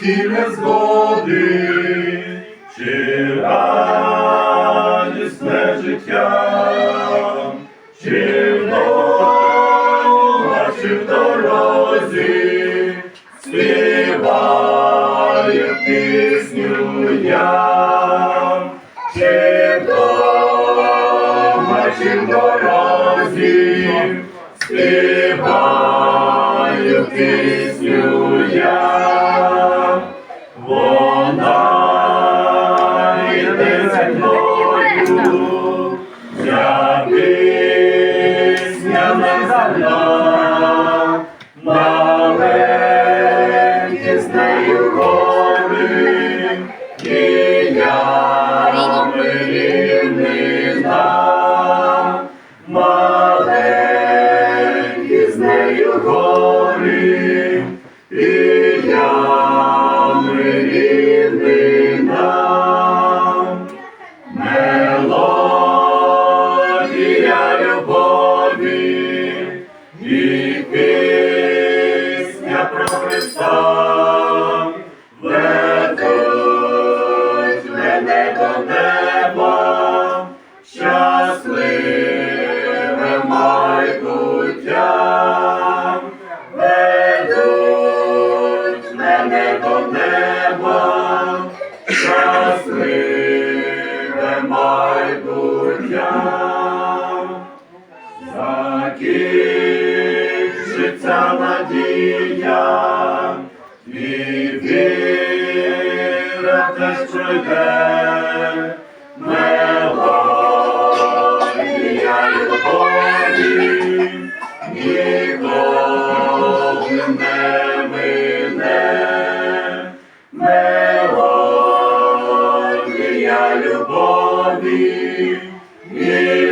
ті незгоди, чи радісне життя, чи вдома, чи в дорозі, співаю пісню я, чи вдома, чи в дорозі, співаю пісню маленькі з нею майбуття. Закінчиться надія, і віра теж пройде, мелодія любові ніколи не мине. Мелодія любові і